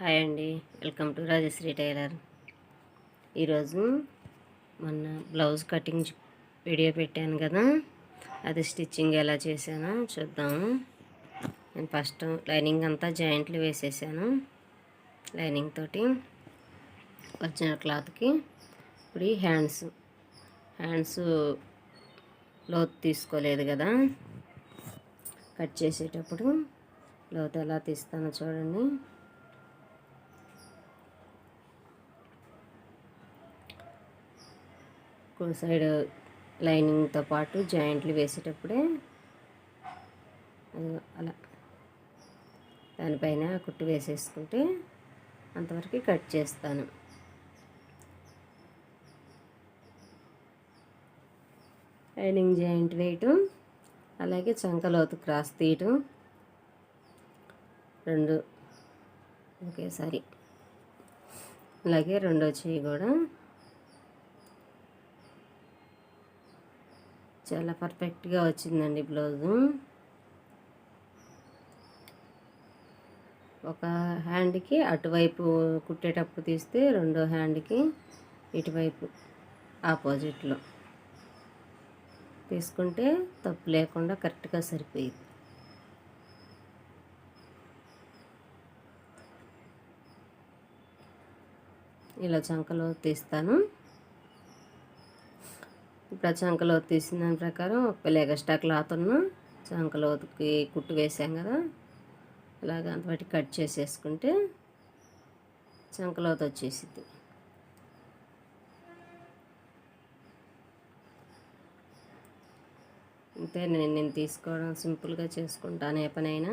Hi అండి. Welcome to Rajashree tailor. ఈరోజు మొన్న బ్లౌజ్ కటింగ్ వీడియో పెట్టాను కదా. అది స్టిచ్చింగ్ ఎలా చేశానో చూద్దాము నేను ఫస్ట్ లైనింగ్ అంతా జాయింట్లు వేసేసాను. లైనింగ్ తోటి ఒరిజినల్ క్లాత్కి ఇప్పుడు ఈ హ్యాండ్స్ హ్యాండ్స్ లోత్ తీసుకోలేదు కదా. కట్ చేసేటప్పుడు లోత్ ఎలా తీస్తానో చూడండి. సైడ్ లైనింగ్తో పాటు జాయింట్లు వేసేటప్పుడే అలా దానిపైన కుట్టు వేసేసుకుంటే అంతవరకు కట్ చేస్తాను. లైనింగ్ జాయింట్ వేయటం అలాగే చంకలోతు క్రాస్ తీయటం రెండు ఒకేసారి. అలాగే రెండో చేయి కూడా చాలా పర్ఫెక్ట్గా వచ్చిందండి బ్లౌజు. ఒక హ్యాండ్కి అటువైపు కుట్టేటప్పుడు తీస్తే రెండో హ్యాండ్కి ఇటువైపు ఆపోజిట్లో. తీసుకుంటే తప్పు లేకుండా కరెక్ట్గా సరిపోయింది. ఇలా చంకలో తీస్తాను. ఇప్పుడు ఆ చంకలో తీసిన దాని ప్రకారం ఒక ఎక్స్ట్రా క్లాత్ ఉన్న కుట్టు వేసాం కదా. అలాగ అంతబట్టి కట్ చేసేసుకుంటే చంకలోత వచ్చేసింది అంతే నేను నేను తీసుకోవడం సింపుల్గా చేసుకుంటాను ఏ పనైనా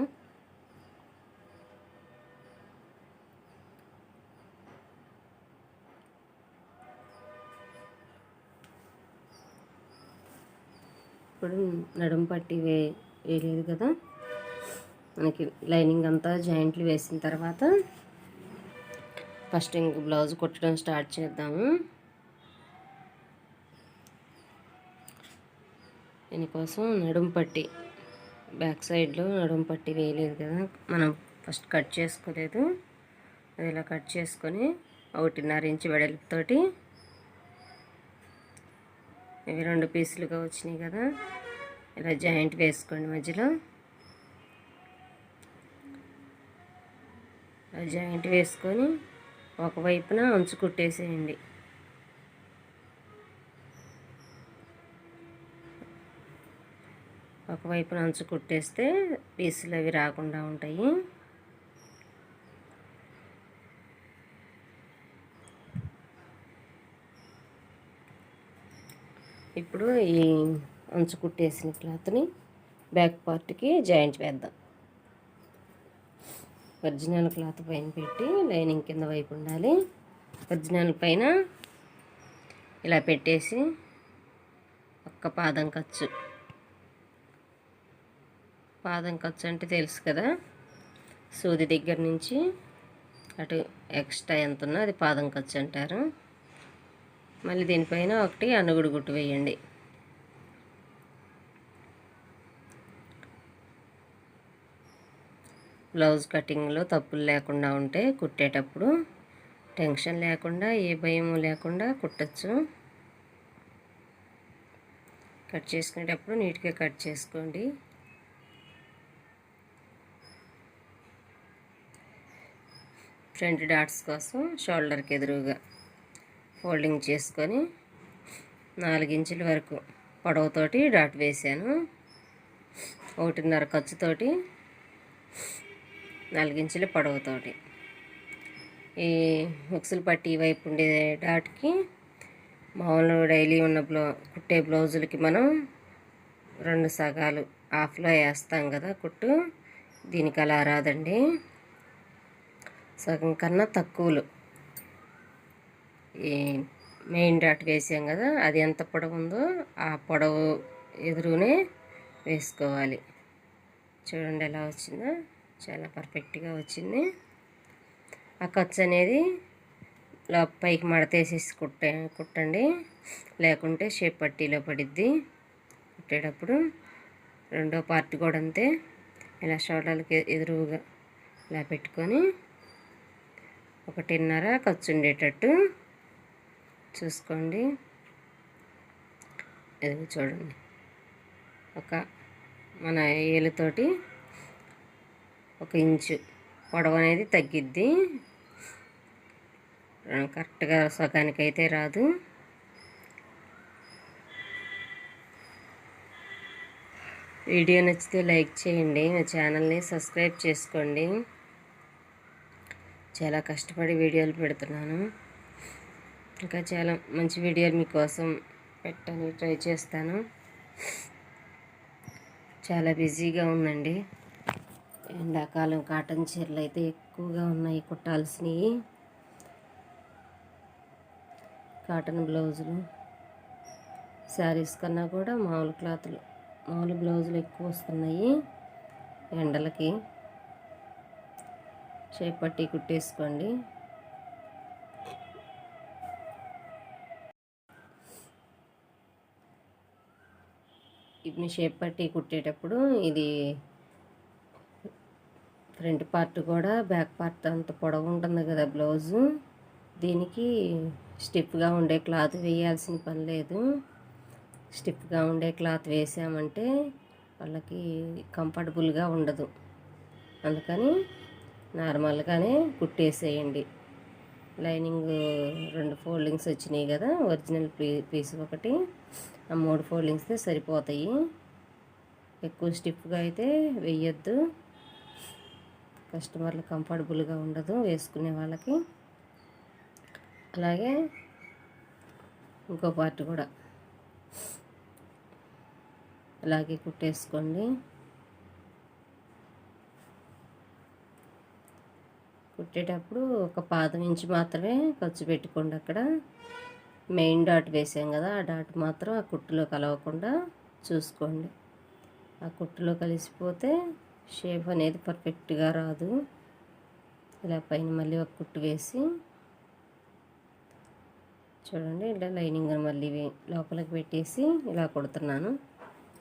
ఇప్పుడు నడుం పట్టి వే వేయలేదు కదా. మనకి లైనింగ్ అంతా జాయింట్లు వేసిన తర్వాత ఫస్ట్ ఇంక బ్లౌజ్ కుట్టడం స్టార్ట్ చేద్దాము. దీనికోసం నడుం పట్టి బ్యాక్ సైడ్లో నడుం పట్టి వేయలేదు కదా. మనం ఫస్ట్ కట్ చేసుకోలేదు. అది ఇలా కట్ చేసుకొని ఒకటిన్నర ఇంచు వెడల్పుతోటి ఇవి రెండు పీసులుగా వచ్చినాయి కదా. ఇలా జాయింట్ వేసుకోండి మధ్యలో. జాయింట్ వేసుకొని ఒకవైపున అంచు కుట్టేసేయండి. ఒకవైపున అంచు కుట్టేస్తే పీసులు అవి రాకుండా ఉంటాయి. ఇప్పుడు ఈ అంచు కుట్టేసిన క్లాత్ని బ్యాక్ పార్ట్కి జాయింట్ వేద్దాం. ఒరిజినల్ క్లాత్ పైన పెట్టి లైనింగ్ కింద వైపు ఉండాలి. ఒరిజినల్ పైన ఇలా పెట్టేసి ఒక్క పాదం ఖర్చు పాదం ఖర్చు అంటే తెలుసు కదా? సూది దగ్గర నుంచి అటు ఎక్స్ట్రా ఎంత ఉన్నా అది పాదం ఖర్చు అంటారు. మళ్ళీ దీనిపైన ఒకటి అనుగుడు గుట్టు వేయండి. బ్లౌజ్ కటింగ్లో తప్పులు లేకుండా ఉంటే కుట్టేటప్పుడు టెన్షన్ లేకుండా ఏ భయము లేకుండా కుట్టచ్చు. కట్ చేసుకునేటప్పుడు నీట్గా కట్ చేసుకోండి. ఫ్రంట్ డాట్స్ కోసం షోల్డర్కి ఎదురుగా ఫోల్డింగ్ చేసుకొని నాలుగించుల వరకు పొడవుతోటి డాట్ వేసాను. ఒకటిన్నర ఖర్చుతోటి నాలుగించుల పొడవుతోటి. ఈ హుక్సులు పట్టి వైపు ఉండే డాట్కి మామూలు డైలీ ఉన్న బ్లౌ కుట్టే బ్లౌజులకి మనం రెండు సగాలు హాఫ్లో వేస్తాం కదా కుట్టు. దీనికి అలా రాదండి. సగం కన్నా తక్కువలు. ఈ మెయిన్ డాట్ వేసాం కదా అది ఎంత పొడవు ఉందో ఆ పొడవు ఎదురునే వేసుకోవాలి. చూడండి ఎలా వచ్చిందో. చాలా పర్ఫెక్ట్గా వచ్చింది. ఆ ఖర్చు అనేది పైకి మడతేసేసి కుట్ట కుట్టండి. లేకుంటే షేప్ పట్టీలో పడిద్ది. కుట్టేటప్పుడు రెండో పార్ట్ కూడా అంతే. ఇలా షోల్డర్లకి ఎదురుగా ఇలా పెట్టుకొని ఒకటిన్నర ఖర్చు ఉండేటట్టు చూసుకోండి. ఎదురు చూడండి. ఒక మన ఏలుతోటి ఒక ఇంచు పొడవు అనేది తగ్గిద్ది కరెక్ట్గా సగానికి అయితే రాదు. వీడియో నచ్చితే లైక్ చేయండి మా ఛానల్ని సబ్స్క్రైబ్ చేసుకోండి. చాలా కష్టపడి వీడియోలు పెడుతున్నాను. ఇంకా చాలా మంచి వీడియోలు మీకోసం పెట్టని ట్రై చేస్తాను. చాలా బిజీగా ఉందండి ఎండాకాలం కాటన్ చీరలు అయితే ఎక్కువగా ఉన్నాయి కుట్టాల్సినవి. కాటన్ బ్లౌజులు శారీస్ కన్నా కూడా మామూలు క్లాత్లు మామూలు బ్లౌజులు ఎక్కువ వస్తున్నాయి ఎండలకి. షేప్ కుట్టేసుకోండి. ఇప్పుడు షేప్ పట్టి కుట్టేటప్పుడు ఇది ఫ్రంట్ పార్ట్ కూడా బ్యాక్ పార్ట్ అంత పొడవు ఉంటుంది కదా బ్లౌజు. దీనికి స్టిప్గా ఉండే క్లాత్ వేయాల్సిన పని లేదు. స్టిప్గా ఉండే క్లాత్ వేసామంటే వాళ్ళకి కంఫర్టబుల్గా ఉండదు. అందుకని నార్మల్గానే కుట్టేసేయండి. లైనింగ్ రెండు ఫోల్డింగ్స్ వచ్చినాయి కదా ఒరిజినల్ పీస్ ఒకటి. ఆ మూడు ఫోల్డింగ్స్తో సరిపోతాయి. ఎక్కువ స్టిప్గా అయితే వేయొద్దు. కస్టమర్లు కంఫర్టబుల్గా ఉండదు వేసుకునే వాళ్ళకి. అలాగే ఇంకో పార్ట్ కూడా. అలాగే కుట్టేసుకోండి. కుట్టేటప్పుడు ఒక పాదం ఇంచు మాత్రమే ఖర్చు పెట్టుకోండి అక్కడ. మెయిన్ డాట్ వేసాం కదా ఆ డాట్ మాత్రం ఆ కుట్టులో కలవకుండా చూసుకోండి. ఆ కుట్టులో కలిసిపోతే షేప్ అనేది పర్ఫెక్ట్గా రాదు. ఇలా పైన మళ్ళీ ఒక కుట్టు వేసి చూడండి ఇలా లైనింగ్ మళ్ళీ లోపలికి పెట్టేసి ఇలా కుడుతున్నాను.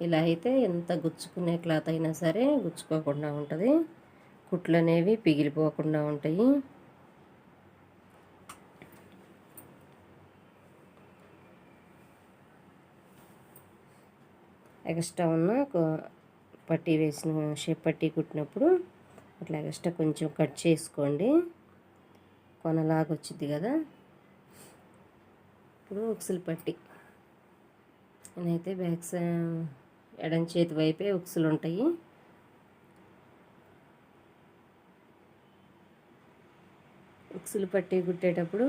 ఇలా అయితే ఎంత గుచ్చుకునే క్లాత్ అయినా సరే గుచ్చుకోకుండా ఉంటుంది. కుట్లు అనేవి పిగిలిపోకుండా ఉంటాయి. ఎక్స్ట్రా ఉన్న పట్టీ వేసిన షేప్ పట్టీ కుట్టినప్పుడు అట్లా ఎక్స్ట్రా కొంచెం కట్ చేసుకోండి. కొనలాగా వచ్చింది కదా. ఇప్పుడు ఉక్సులు పట్టి. నేనైతే బ్యాక్ ఎడం చేతి వైపే ఉక్సులు ఉంటాయి. ఉక్సులు పట్టి కుట్టేటప్పుడు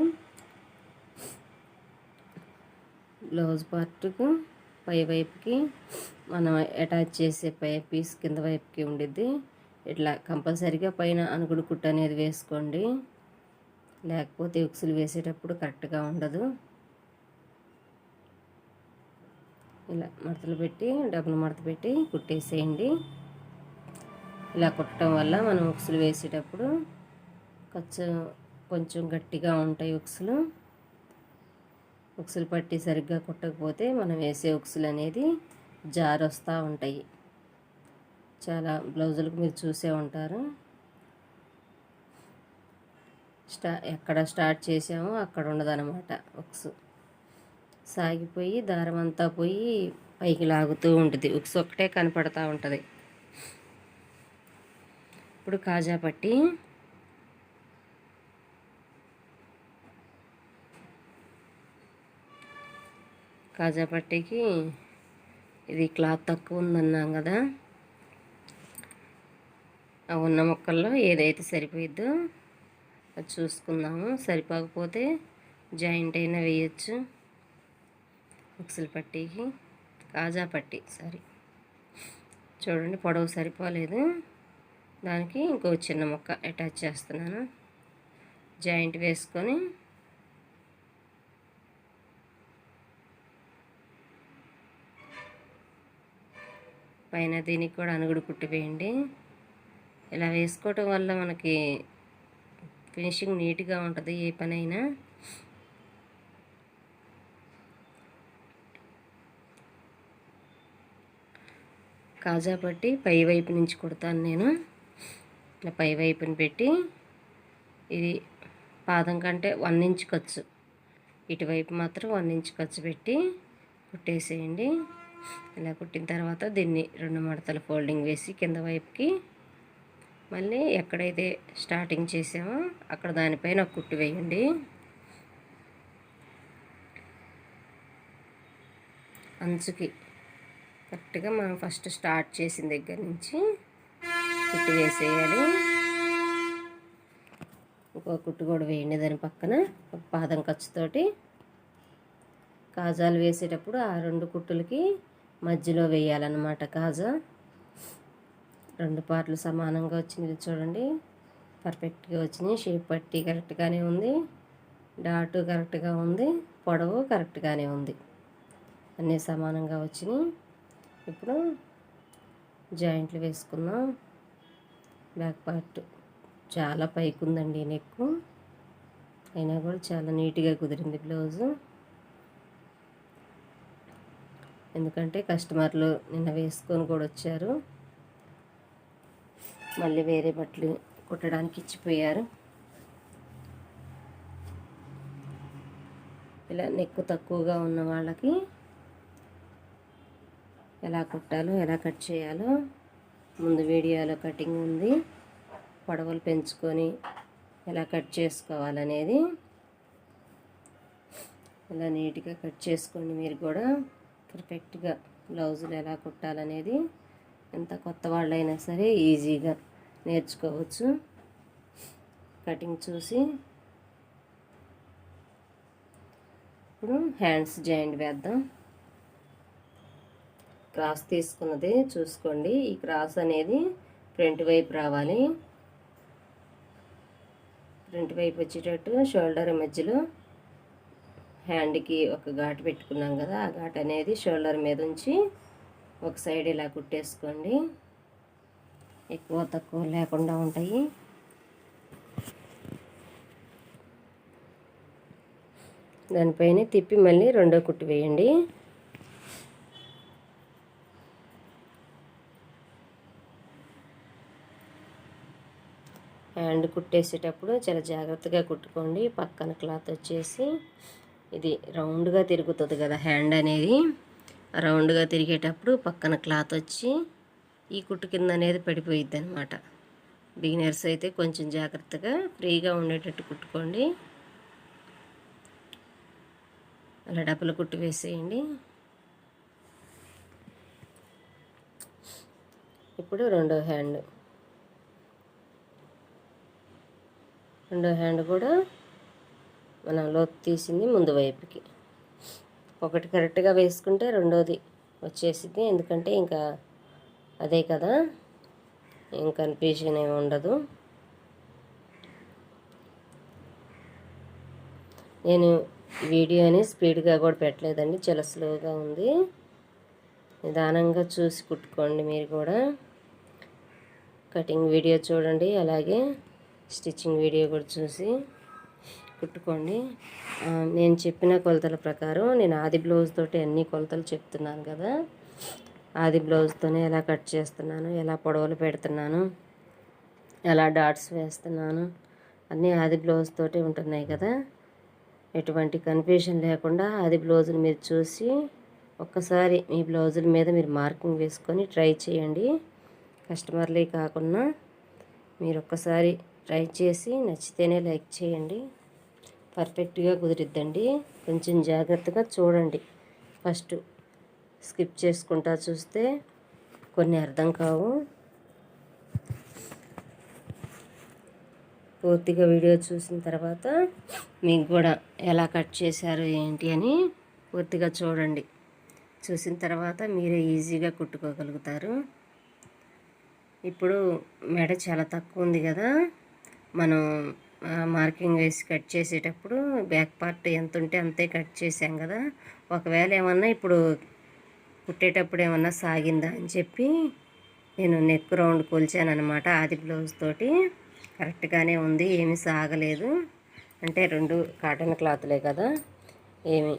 బ్లౌజ్ పార్ట్కు పై వైపుకి మనం అటాచ్ చేసే పై పీస్ కింద వైపుకి ఉండిద్ది. ఇట్లా కంపల్సరీగా పైన అనుగుడు కుట్టు అనేది వేసుకోండి. లేకపోతే ఉక్సులు వేసేటప్పుడు కరెక్ట్గా ఉండదు. ఇలా మడతలు పెట్టి డబ్బులు మడత పెట్టి కుట్టేసేయండి. ఇలా కుట్టడం వల్ల మనం ఉక్సులు వేసేటప్పుడు కొంచెం కొంచెం గట్టిగా ఉంటాయి ఉక్సులు. ఉక్సులు పట్టి సరిగ్గా కుట్టకపోతే మనం వేసే ఉక్సులు అనేది జారొస్తూ ఉంటాయి. చాలా బ్లౌజులకు మీరు చూసే ఉంటారు. స్టా ఎక్కడ స్టార్ట్ చేసామో అక్కడ ఉండదన్నమాట ఉక్స్. సాగిపోయి దారం అంతా పోయి పైకి లాగుతూ ఉంటుంది. ఉక్స్ ఒక్కటే కనపడతా ఉంటుంది. ఇప్పుడు కాజా పట్టి. కాజా పట్టికి ఇది క్లాత్ తక్కువ ఉందన్నాం కదా. ఆ ఉన్న మొక్కల్లో ఏదైతే సరిపోయిద్దో అది చూసుకుందాము. సరిపోకపోతే జాయింట్ అయినా వేయచ్చు. ఉక్సులు పట్టీకి కాజా పట్టీ సారీ. చూడండి పొడవు సరిపోలేదు. దానికి ఇంకో చిన్న ముక్క అటాచ్ చేస్తున్నాను. జాయింట్ వేసుకొని పైన దీనికి కూడా అనుగుడు కుట్టి వేయండి. ఇలా వేసుకోవటం వల్ల మనకి ఫినిషింగ్ నీట్గా ఉంటుంది ఏ పనైనా. కాజా పట్టి పై వైపు నుంచి కుడతాను నేను. ఇట్లా పై వైపున పెట్టి ఇది పాదం కంటే వన్ ఇంచ్ ఖర్చు. ఇటువైపు మాత్రం వన్ ఇంచ్ ఖర్చు పెట్టి కుట్టేసేయండి. ఇలా కుట్టిన తర్వాత దీన్ని రెండు మడతలు ఫోల్డింగ్ వేసి కింద వైపుకి మళ్ళీ ఎక్కడైతే స్టార్టింగ్ చేసామో అక్కడ దానిపైన ఒక కుట్టు వేయండి. అంచుకి కరెక్ట్గా మనం ఫస్ట్ స్టార్ట్ చేసిన దగ్గర నుంచి కుట్టు వేసేయాలి. ఇంకో కుట్టు కూడా వేయండి దాని పక్కన ఒక పాదం ఖర్చుతోటి కాజాలు వేసేటప్పుడు ఆ రెండు కుట్టులకి మధ్యలో వేయాలన్నమాట కాజా రెండు పార్ట్లు సమానంగా వచ్చింది చూడండి. పర్ఫెక్ట్గా వచ్చినాయి. షేప్ పట్టి కరెక్ట్గానే ఉంది. డాటు కరెక్ట్గా ఉంది. పొడవు కరెక్ట్గానే ఉంది. అన్నీ సమానంగా వచ్చినాయి. ఇప్పుడు జాయింట్లు వేసుకుందాం. బ్యాక్ పార్ట్ చాలా పైకి ఉందండి నెక్కు. అయినా కూడా చాలా నీట్గా కుదిరింది బ్లౌజు. ఎందుకంటే కస్టమర్లు నిన్న వేసుకొని కూడా వచ్చారు. మళ్ళీ వేరే బట్టలు కుట్టడానికి ఇచ్చిపోయారు. ఇలా నెక్కు తక్కువగా ఉన్న వాళ్ళకి ఎలా కుట్టాలో ఎలా కట్ చేయాలో ముందు వీడియోలో కటింగ్ ఉంది. పొడవలు పెంచుకొని ఎలా కట్ చేసుకోవాలనేది. ఇలా నీట్గా కట్ చేసుకోండి మీరు కూడా. పర్ఫెక్ట్గా బ్లౌజులు ఎలా కుట్టాలనేది ఎంత కొత్త వాళ్ళైనా సరే ఈజీగా నేర్చుకోవచ్చు. కటింగ్ చూసి ఇప్పుడు హ్యాండ్స్ జాయింట్ వేద్దాం. క్రాస్ తీసుకున్నది చూసుకోండి. ఈ క్రాస్ అనేది ఫ్రంట్ వైపు రావాలి. ఫ్రంట్ వైపు వచ్చేటట్టు షోల్డర్ మధ్యలో హ్యాండ్కి ఒక ఘాటు పెట్టుకున్నాం కదా ఆ ఘాట్ అనేది షోల్డర్ మీద ఉంచి ఒక సైడ్ ఇలా కుట్టేసుకోండి. ఎక్కువ తక్కువ లేకుండా ఉంటాయి. దానిపైన తిప్పి మళ్ళీ రెండో కుట్టు వేయండి. హ్యాండ్ కుట్టేసేటప్పుడు చాలా జాగ్రత్తగా కుట్టుకోండి. పక్కన క్లాత్ వచ్చేసి ఇది రౌండ్గా తిరుగుతుంది కదా హ్యాండ్ అనేది. రౌండ్గా తిరిగేటప్పుడు పక్కన క్లాత్ వచ్చి ఈ కుట్టు కింద అనేది పడిపోయిద్ది అనమాట బిగినర్స్ అయితే కొంచెం జాగ్రత్తగా ఫ్రీగా ఉండేటట్టు కుట్టుకోండి. అలా డబ్బులు కుట్టు వేసేయండి. ఇప్పుడు రెండో హ్యాండ్. రెండో హ్యాండ్ కూడా మనం లోతు తీసింది ముందు వైపుకి. ఒకటి కరెక్ట్గా వేసుకుంటే రెండోది వచ్చేసింది ఎందుకంటే ఇంకా అదే కదా ఏం కన్ఫ్యూజన్ ఏమి ఉండదు. నేను వీడియోని స్పీడ్గా కూడా పెట్టలేదండి చాలా స్లోగా ఉంది. నిదానంగా చూసి కుట్టుకోండి మీరు కూడా. కటింగ్ వీడియో చూడండి అలాగే స్టిచ్చింగ్ వీడియో కూడా చూసి. కుట్టుకోండి. నేను చెప్పిన కొలతల ప్రకారం నేను ఆది బ్లౌజ్ తోటి అన్ని కొలతలు చెప్తున్నాను కదా. ఆది బ్లౌజ్తోనే ఎలా కట్ చేస్తున్నాను ఎలా పొడవలు పెడుతున్నాను ఎలా డాట్స్ వేస్తున్నాను అన్నీ ఆది బ్లౌజ్ తోటి ఉంటున్నాయి కదా. ఎటువంటి కన్ఫ్యూషన్ లేకుండా ఆది బ్లౌజులు మీరు చూసి ఒక్కసారి మీ బ్లౌజుల మీద మీరు మార్కింగ్ వేసుకొని ట్రై చేయండి. కస్టమర్లే కాకుండా మీరు ఒక్కసారి ట్రై చేసి నచ్చితేనే లైక్ చేయండి. పర్ఫెక్ట్గా కుదిరిద్దండి. కొంచెం జాగ్రత్తగా చూడండి. ఫస్ట్ స్కిప్ చేసుకుంటా చూస్తే కొన్ని అర్థం కావు. పూర్తిగా వీడియో చూసిన తర్వాత మీకు కూడా ఎలా కట్ చేశారు ఏంటి అని పూర్తిగా చూడండి. చూసిన తర్వాత మీరే ఈజీగా కుట్టుకోగలుగుతారు. ఇప్పుడు మెడ చాలా తక్కువ ఉంది కదా. మనం మార్కింగ్ వేసి కట్ చేసేటప్పుడు బ్యాక్ పార్ట్ ఎంత ఉంటే అంతే కట్ చేసాం కదా. ఒకవేళ ఏమన్నా ఇప్పుడు కుట్టేటప్పుడు ఏమన్నా సాగిందా అని చెప్పి నేను నెక్ రౌండ్ కొలిచాను అనమాట ఆది బ్లౌజ్ తోటి. కరెక్ట్గానే ఉంది ఏమీ సాగలేదు. అంటే రెండు కాటన్ క్లాత్లే కదా ఏమి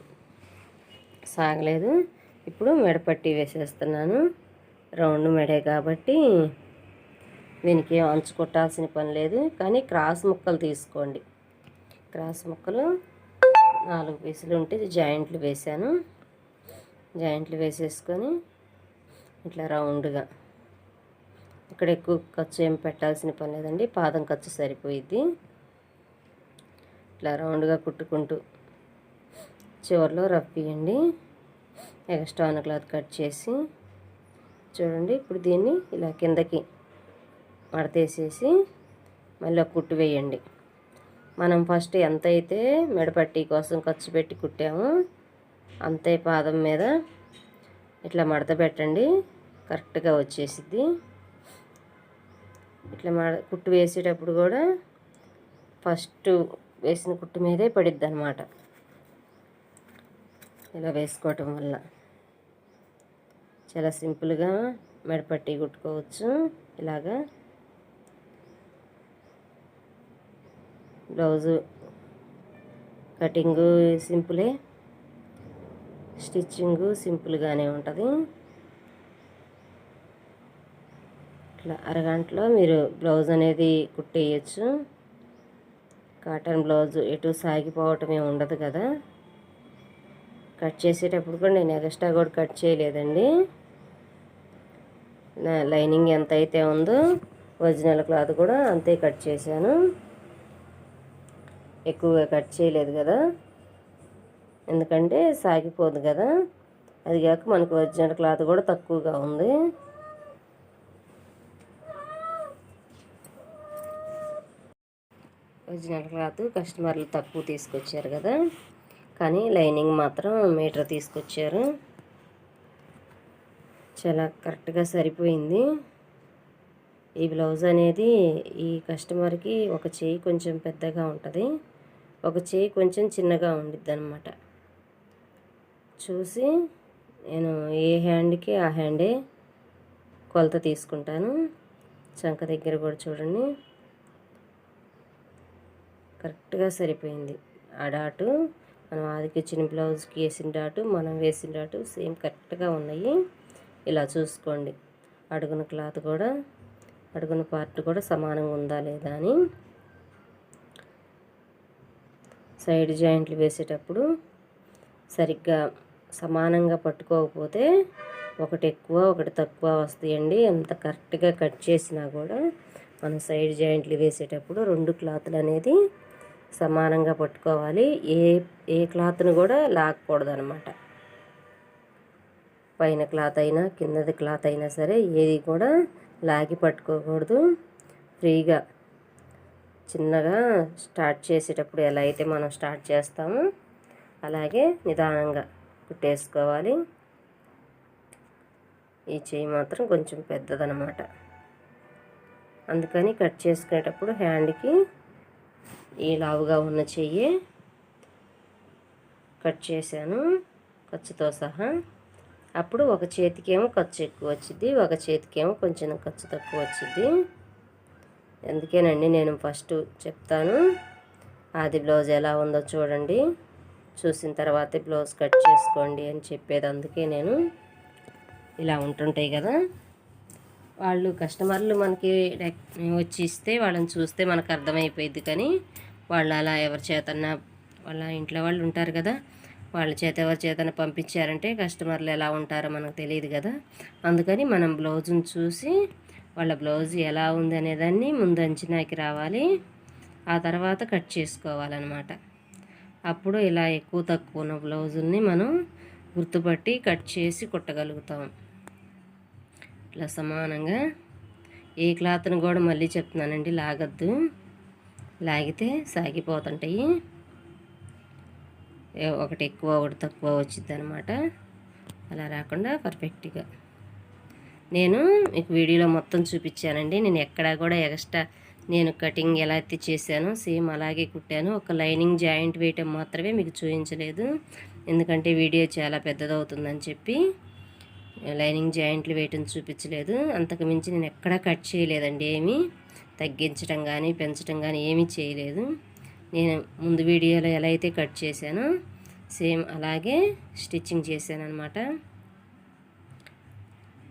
సాగలేదు. ఇప్పుడు మెడపట్టి వేసేస్తున్నాను రౌండ్ మెడే కాబట్టి దీనికి అంచు కొట్టాల్సిన పని లేదు. కానీ క్రాస్ ముక్కలు తీసుకోండి. క్రాస్ ముక్కలు నాలుగు పీసులు ఉంటే జాయింట్లు వేసాను జాయింట్లు వేసేసుకొని ఇట్లా రౌండ్గా. ఇక్కడ ఎక్కువ ఖర్చు ఏం పెట్టాల్సిన పని లేదండి. పాదం ఖర్చు సరిపోయిద్ది. ఇట్లా రౌండ్గా కుట్టుకుంటూ చివరిలో రప్పియండి ఎక్స్ట్రా క్లాత్ కట్ చేసి చూడండి. ఇప్పుడు దీన్ని ఇలా కిందకి మడతేసేసి మళ్ళీ ఒక కుట్టు వేయండి. మనం ఫస్ట్ ఎంత అయితే మెడపట్టి కోసం ఖర్చు పెట్టి కుట్టామో అంతే పాదం మీద ఇట్లా మడత పెట్టండి. కరెక్ట్గా వచ్చేసిద్ది. ఇట్లా మడ కుట్టు వేసేటప్పుడు కూడా ఫస్ట్ వేసిన కుట్టు మీదే పడిద్ది అనమాట ఇలా వేసుకోవటం వల్ల చాలా సింపుల్గా మెడపట్టి కుట్టుకోవచ్చు. ఇలాగా బ్లౌజు కటింగు సింపులే స్టిచ్చింగు సింపుల్గానే ఉంటుంది. ఇట్లా అరగంటలో మీరు బ్లౌజ్ అనేది కుట్టేయచ్చు. కాటన్ బ్లౌజ్ ఎటు సాగిపోవటమే ఉండదు కదా. కట్ చేసేటప్పుడు కూడా నేను ఎక్స్ట్రా కూడా కట్ చేయలేదండి. నా లైనింగ్ ఎంత అయితే ఉందో ఒరిజినల్ క్లాత్ కూడా అంతే కట్ చేశాను. ఎక్కువగా కట్ చేయలేదు కదా. ఎందుకంటే సాగిపోదు కదా. అది కాక మనకు ఒరిజినల్ క్లాత్ కూడా తక్కువగా ఉంది. ఒరిజినల్ క్లాత్ కస్టమర్లు తక్కువ తీసుకొచ్చారు కదా. కానీ లైనింగ్ మాత్రం మీటర్ తీసుకొచ్చారు. చాలా కరెక్ట్గా సరిపోయింది. ఈ బ్లౌజ్ అనేది ఈ కస్టమర్కి ఒక చేయి కొంచెం పెద్దగా ఉంటుంది. ఒక చేయి కొంచెం చిన్నగా ఉండిద్ది అనమాట చూసి నేను ఏ హ్యాండ్కి ఆ హ్యాండే కొలత తీసుకుంటాను. చంక దగ్గర కూడా చూడండి. కరెక్ట్గా సరిపోయింది. ఆ డాటు మనం ఆదికి ఇచ్చిన బ్లౌజ్కి వేసిన డాటు మనం వేసిన డాటు సేమ్ కరెక్ట్గా ఉన్నాయి. ఇలా చూసుకోండి. అడుగున క్లాత్ కూడా అడుగున పార్ట్ కూడా సమానంగా ఉందా లేదా అని. సైడ్ జాయింట్లు వేసేటప్పుడు సరిగ్గా సమానంగా పట్టుకోకపోతే ఒకటి ఎక్కువ ఒకటి తక్కువ వస్తాయండి. ఎంత కరెక్ట్గా కట్ చేసినా కూడా మనం సైడ్ జాయింట్లు వేసేటప్పుడు రెండు క్లాత్లు అనేది సమానంగా పట్టుకోవాలి. ఏ ఏ క్లాత్ను కూడా లాక్కూడదు అనమాట పైన క్లాత్ అయినా కిందది క్లాత్ అయినా సరే ఏది కూడా లాగి పట్టుకోకూడదు. ఫ్రీగా చిన్నగా స్టార్ట్ చేసేటప్పుడు ఎలా అయితే మనం స్టార్ట్ చేస్తామో అలాగే నిదానంగా కుట్టేసుకోవాలి. ఈ చెయ్యి మాత్రం కొంచెం పెద్దదనమాట. అందుకని కట్ చేసుకునేటప్పుడు హ్యాండ్కి ఈ లావుగా ఉన్న చెయ్యి కట్ చేశాను. ఖర్చుతో సహా. అప్పుడు ఒక చేతికేమో ఖర్చు ఎక్కువ వచ్చింది ఒక చేతికేమో కొంచెం ఖర్చు తక్కువ వచ్చింది అందుకేనండి నేను ఫస్ట్ చెప్తాను. అది బ్లౌజ్ ఎలా ఉందో చూడండి. చూసిన తర్వాతే బ్లౌజ్ కట్ చేసుకోండి అని చెప్పేది అందుకే నేను ఇలా ఉంటుంటాయి కదా. వాళ్ళు కస్టమర్లు మనకి వచ్చి ఇస్తే వాళ్ళని చూస్తే మనకు అర్థమైపోయింది కానీ వాళ్ళు అలా ఎవరి చేతన్నా వాళ్ళ ఇంట్లో వాళ్ళు ఉంటారు కదా. వాళ్ళ చేత ఎవరి చేతన పంపించారంటే కస్టమర్లు ఎలా ఉంటారో మనకు తెలియదు కదా. అందుకని మనం బ్లౌజ్ని చూసి వాళ్ళ బ్లౌజ్ ఎలా ఉంది అనేదాన్ని ముందు అంచనాకి రావాలి. ఆ తర్వాత కట్ చేసుకోవాలన్నమాట. అప్పుడు ఇలా ఎక్కువ తక్కువ ఉన్న బ్లౌజుల్ని మనం గుర్తుపట్టి కట్ చేసి కుట్టగలుగుతాం. ఇట్లా సమానంగా ఏ క్లాత్ను కూడా మళ్ళీ చెప్తున్నానండి లాగద్దు. లాగితే సాగిపోతుంటాయి. ఒకటి ఎక్కువ ఒకటి తక్కువ వచ్చింది అనమాట అలా రాకుండా పర్ఫెక్ట్గా. నేను మీకు వీడియోలో మొత్తం చూపించానండి. నేను ఎక్కడా కూడా ఎక్స్ట్రా నేను కటింగ్ ఎలా అయితే చేశానో సేమ్ అలాగే కుట్టాను. ఒక లైనింగ్ జాయింట్ వేయటం మాత్రమే మీకు చూపించలేదు. ఎందుకంటే వీడియో చాలా పెద్దదవుతుందని చెప్పి లైనింగ్ జాయింట్లు వేయటం చూపించలేదు. అంతకుమించి నేను ఎక్కడా కట్ చేయలేదండి ఏమీ. తగ్గించడం కానీ పెంచడం కానీ ఏమీ చేయలేదు. నేను ముందు వీడియోలో ఎలా అయితే కట్ చేశానో సేమ్ అలాగే స్టిచ్చింగ్ చేశాను అనమాట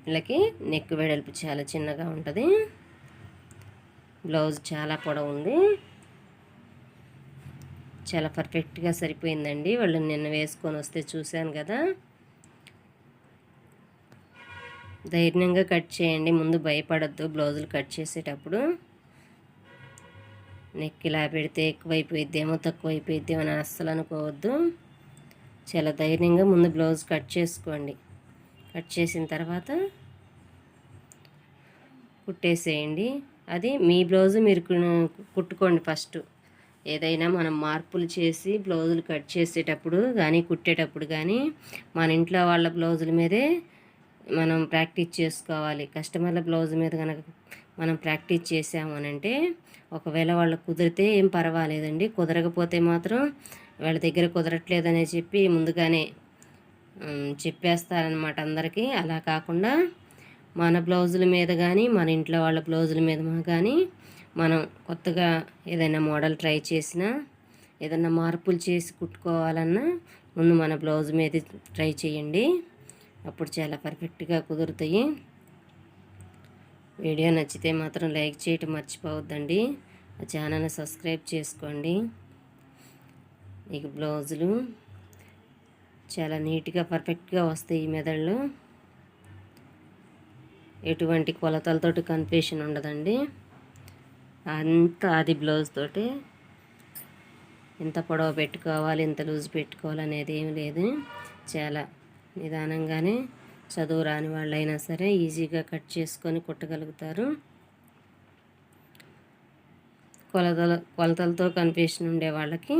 వీళ్ళకి నెక్ వెడల్పు చాలా చిన్నగా ఉంటుంది. బ్లౌజ్ చాలా పొడవు ఉంది. చాలా పర్ఫెక్ట్గా సరిపోయిందండి. వాళ్ళు నిన్న వేసుకొని వస్తే చూశాను కదా. ధైర్యంగా కట్ చేయండి. ముందు భయపడద్దు. బ్లౌజులు కట్ చేసేటప్పుడు నెక్ ఇలా పెడితే ఎక్కువైపోయిద్దేమో తక్కువైపోయిద్దేమో అని అస్సలు అనుకోవద్దు. చాలా ధైర్యంగా ముందు బ్లౌజ్ కట్ చేసుకోండి. కట్ చేసిన తర్వాత కుట్టేసేయండి. అది మీ బ్లౌజ్ మీరు కుట్టుకోండి ఫస్ట్. ఏదైనా మనం మార్పులు చేసి బ్లౌజులు కట్ చేసేటప్పుడు కానీ కుట్టేటప్పుడు కానీ మన ఇంట్లో వాళ్ళ బ్లౌజుల మీదే మనం ప్రాక్టీస్ చేసుకోవాలి. కస్టమర్ల బ్లౌజ్ మీద కనుక మనం ప్రాక్టీస్ చేసాము అని అంటే ఒకవేళ వాళ్ళు కుదిరితే ఏం పర్వాలేదండి. కుదరకపోతే మాత్రం వాళ్ళ దగ్గర కుదరట్లేదని చెప్పి ముందుగానే చెప్పేస్తారనమాట అందరికీ. అలా కాకుండా మన బ్లౌజుల మీద కానీ మన ఇంట్లో వాళ్ళ బ్లౌజుల మీద కానీ మనం కొత్తగా ఏదైనా మోడల్ ట్రై చేసినా ఏదైనా మార్పులు చేసి కుట్టుకోవాలన్నా ముందు మన బ్లౌజ్ మీద ట్రై చేయండి. అప్పుడు చాలా పర్ఫెక్ట్గా కుదురుతాయి. వీడియో నచ్చితే మాత్రం లైక్ చేయటం మర్చిపోవద్దండి. ఆ ఛానల్ని సబ్స్క్రైబ్ చేసుకోండి. మీకు బ్లౌజులు చాలా నీట్గా పర్ఫెక్ట్గా వస్తాయి ఈ మెదళ్ళు. ఎటువంటి కొలతలతోటి కన్ఫ్యూషన్ ఉండదండి. అంతా అది బ్లౌజ్ తోటి ఎంత పొడవ పెట్టుకోవాలి ఎంత లూజ్ పెట్టుకోవాలి అనేది ఏమి లేదు. చాలా నిదానంగానే చదువు రాని వాళ్ళైనా సరే ఈజీగా కట్ చేసుకొని కుట్టగలుగుతారు. కొలతల కొలతలతో కన్ఫ్యూషన్ ఉండే వాళ్ళకి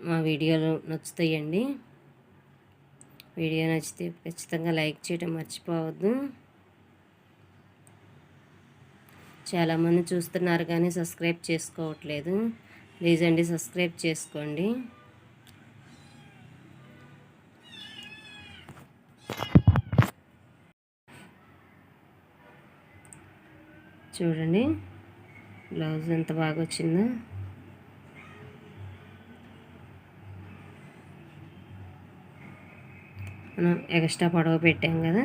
మా వీడియోలు నచ్చుతాయండి. వీడియో నచ్చితే ఖచ్చితంగా లైక్ చేయడం మర్చిపోవద్దు. చాలామంది చూస్తున్నారు కానీ సబ్స్క్రైబ్ చేసుకోవట్లేదు. ప్లీజ్ అండి సబ్స్క్రైబ్ చేసుకోండి. చూడండి బ్లౌజ్ ఎంత బాగా వచ్చిందో మనం ఎక్స్ట్రా పొడవ పెట్టాం కదా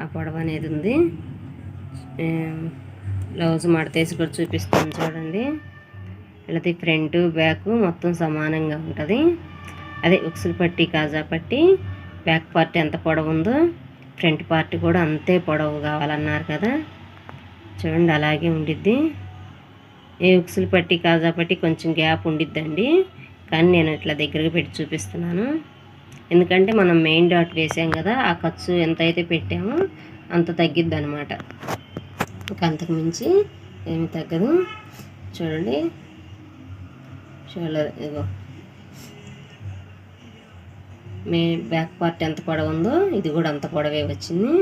ఆ పొడవ అనేది ఉంది. బ్లౌజ్ మడతేసి కూడా చూపిస్తాను చూడండి. వీళ్ళది ఫ్రంట్ బ్యాక్ మొత్తం సమానంగా ఉంటుంది. అదే ఉక్సులు పట్టి కాజా పట్టి బ్యాక్ పార్ట్ ఎంత పొడవు ఉందో ఫ్రంట్ పార్ట్ కూడా అంతే పొడవు కావాలన్నారు కదా. చూడండి అలాగే ఉండిద్ది. ఏ ఉక్సులు పట్టి కాజా పట్టి కొంచెం గ్యాప్ ఉండిద్దండి. కానీ నేను ఇట్లా దగ్గరకు పెట్టి చూపిస్తున్నాను. ఎందుకంటే మనం మెయిన్ డాట్ వేసాం కదా ఆ ఖర్చు ఎంత అయితే పెట్టామో అంత తగ్గిద్ది అనమాట ఇంకా అంతకు మించి ఏమి తగ్గదు. చూడండి. షోల్డర్ ఇదిగో. మే బ్యాక్ పార్ట్ ఎంత పొడవు ఉందో ఇది కూడా అంత పొడవే వచ్చింది.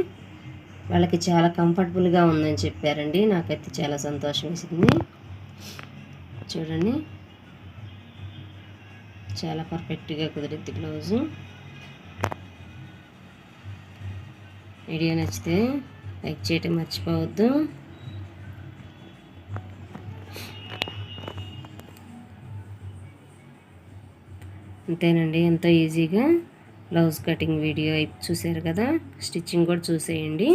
వాళ్ళకి చాలా కంఫర్టబుల్గా ఉందని చెప్పారండి. నాకైతే చాలా సంతోషం వేసింది. చూడండి. చాలా పర్ఫెక్ట్గా కుదిరిద్ది బ్లౌజు వీడియో నచ్చితే లైక్ చేయటం మర్చిపోవద్దు. అంతేనండి ఎంతో ఈజీగా బ్లౌజ్ కటింగ్ వీడియో చూసారు కదా? స్టిచ్చింగ్ కూడా చూసేయండి.